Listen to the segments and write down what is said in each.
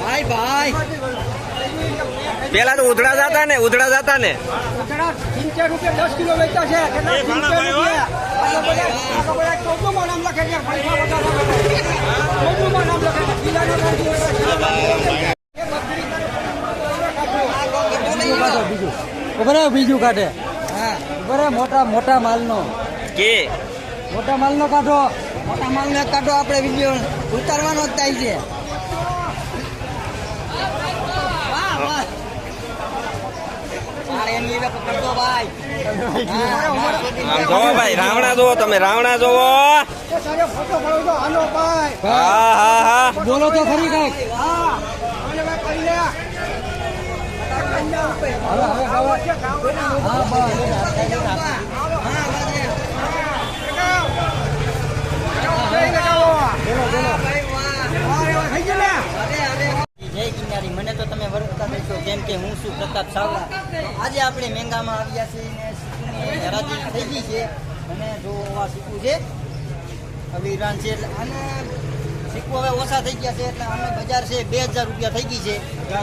ભાઈ ભાઈ. પેલા તો ઉધડા જતા ને ઉધડા જતા ને. સિત્તેર રૂપિયા દસ કિલો વેચતા છે. બીજું. બરાબર બીજું કાઢે. બરાબર મોટા મોટા માલનો. કે? મોટા માલનો કાઢો. મોટા માલનો એક કાઢો આપણે વીડિયો ઉતારવાનો જ થાય છે. ભાઈ. રાવણા જોવો તમે રાવણા જોવો એ તારે ફોટો પાડો તો આનો ભાઈ હા હા હા. બોલો તો ખરી કંઈક. હા આને ભાઈ કરી લે હવે હવે હવે હા બસ જય કિનારી મને તો તમે વરસતા દેશો કેમ કે હું છું પ્રતાપ સાવલા. આજે આપણે મેંગામાં આવ્યા છીએ ને સિક્કુની હરાજી થઈ ગઈ છે. અને જો આ સિક્કુ છે અભિરાન છે એટલે અને સિક્કુ હવે ઓછા થઈ ગયા છે એટલે અમે બજાર છે બે હજાર રૂપિયા થઈ ગઈ છે. બે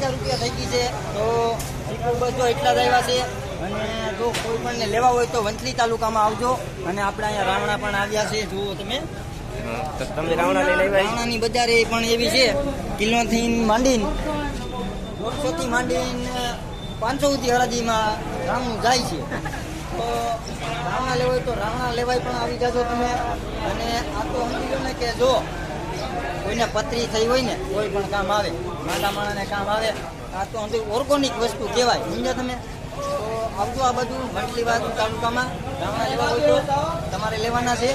હજાર રૂપિયા થઈ ગઈ છે. તો સિક્કુ બધો એટલા જ આવ્યા છે. અને જો કોઈ પણને લેવા હોય તો વંથલી તાલુકામાં આવજો. અને આપણે અહીંયા રાવણા પણ આવ્યા છે. જુઓ તમે. તમે રાવણા આવ્યા એ બજારે પણ એવી છે. કિલોથી માંડીને દોઢસોથી માંડીને પાંચસો સુધી હરાજીમાં રામનું જાય છે. તો રાવણા લેવાય તો રાવણા લેવાય પણ આવી જાજો તમે. અને આ તો સમજી ને કે જો કોઈને પતરી થઈ હોય ને કોઈ પણ કામ આવે. માતા માણાને કામ આવે. આ તો સમજી ઓર્ગોનિક વસ્તુ કહેવાય. સમજ્યા તમે? તો આવજો આ બધું મંડલીવાદ તાલુકામાં રાવણા લેવા હોય તો તમારે લેવાના છે.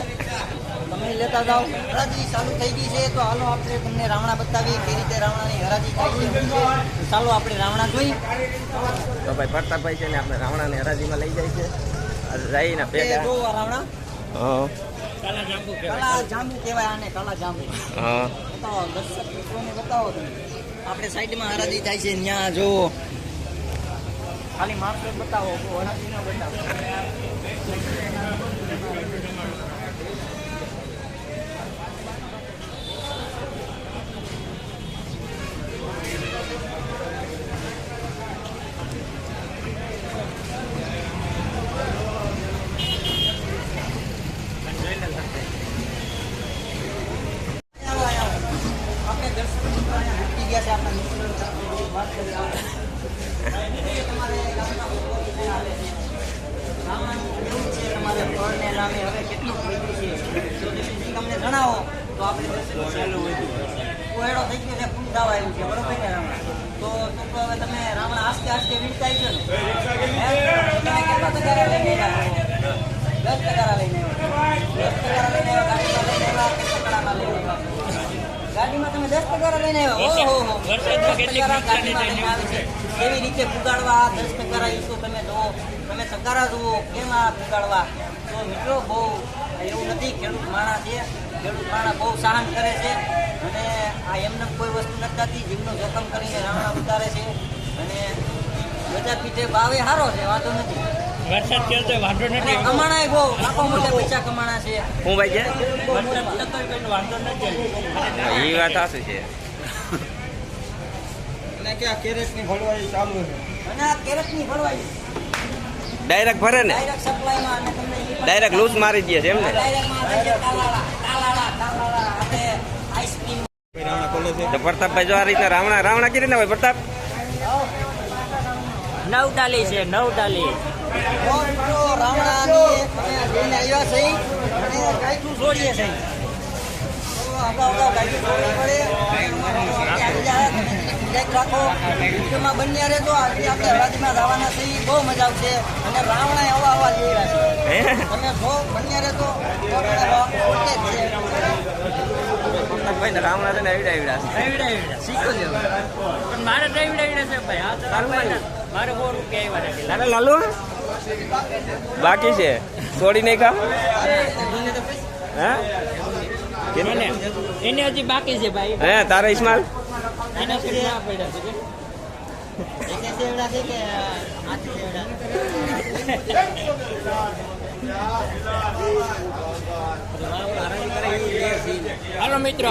તમે લેતા જાઓ. હરાજી ચાલુ થઈ ગઈ છે તો હાલો આપણે તમને રાવણા બતાવી કઈ રીતે રાવણાની હરાજી થાય છે ચાલો આપણે રાવણા જોઈ. તો ભાઈ પ્રતાપભાઈ છે ને આપણે રાવણાને હરાજીમાં લઈ જાય છે. જઈને એ પેલા જો રાવણા. હા. કાલા જાંબુ કહેવાય. આને કાલા જાંબુ. હા. બતાવો દર્શક મિત્રોને બતાવો તમે. આપણે સાઈડમાં હરાજી થાય છે ત્યાં જો. ખાલી માણસો બતાવો હરાજી ન બતાવો આપણે દર્શક મિત્રો અહીંયા ભૂકી ગયા છે આપણા મિત્રો સાથે વાત કરી તમારે ગામના લોકો જે આવે છે ગામનું કેવું છે તમારે ફળને નામે હવે કેટલું વધ્યું છે જો નિશિતજી તમને જણાવો તો આપણે કોયડો થઈ ગયો છે ફૂલ દાવા એવું છે બરોબર ને તો હવે તમે રામણા આસ્તે આસ્તે વીણતા છો ને હે? તમે કેટલા ટકા લઈને આવ્યા છો? દસ ટકા લઈને આવ્યા દસ ટકા લઈને આવ્યા ગાડીમાં લઈને આવ્યા કે ટકડામાં લઈને આવ્યા ગાડીમાં તમે દસ ટકા લઈને આવ્યા ઓહો હો દસ ટકા ગાડીમાં લઈને આવે છે. કેવી રીતે પુગાડવા? દસ ટકા ઈ તમે જુઓ. તમે ટકારા જુઓ. કેમ આ પુગાડવા? તો મિત્રો બહુ એવું નથી. ખેડૂત માણા છે. ખેડૂત માણા બહુ સહન કરે છે. અને આ એમને કોઈ વસ્તુ નથી થતી. જીવનું જોખમ કરીને રાણા ઉતારે છે. અને બધા પીઠે ભાવે સારો છે. વાંધો નથી. વરસાદ થયો તો વાંધો નથી કમાણા બહુ લાખો મોટા પૈસા કમાણા છે. હું ભાઈ છે? વરસાદ થયો તો વાંધો નથી એ વાત સાચી છે. અને કે આ કેરેટની ભરવાઈ ચાલુ છે. અને આ કેરેટની ભરવાઈ ડાયરેક્ટ ભરે ને? ડાયરેક્ટ સપ્લાયમાં અને તમને ડાયરેક્ટ લૂઝ મારી દે છે એમ ને? ડાયરેક્ટમાં આવે છે તાલાળા તાલાળા તાલાળા આપણે આઈસ્ક્રીમ તો પ્રતાપભાઈ જો આ રીતના રાવણા રાવણા કેવી ને ભાઈ પ્રતાપ? નવ ડાલી છે નવ ડાલી. મિત્રો અમે લઈને આવ્યા છે અને ગાયઠું છોડીએ છે તો અગાઉ અગાઉ ગાયઠું છોડવી પડે આવી જાય બ્રેક રાખો વિડીયોમાં બંને રહેજો આજે આપણે હરાજીમાં જવાના છીએ બહુ મજા આવશે અને રાવણા આવા આવા લઈ રહ્યા છે તમે જો બન્યા રહેજો તો આપણે ઓકે છે ને રાવણા છે ને એવડા એવડા છે એવડા એવડા શીખો છે પણ મારે તો એવડા એવડા છે ભાઈ. આ તો ભાઈ ના. મારે સો રૂપિયા આવ્યા લાલુ? બાકી છે? છોડી નહીં ખા હે? એને એને હજી બાકી છે ભાઈ. હે તારે ઇસ્માલ હાલો મિત્રો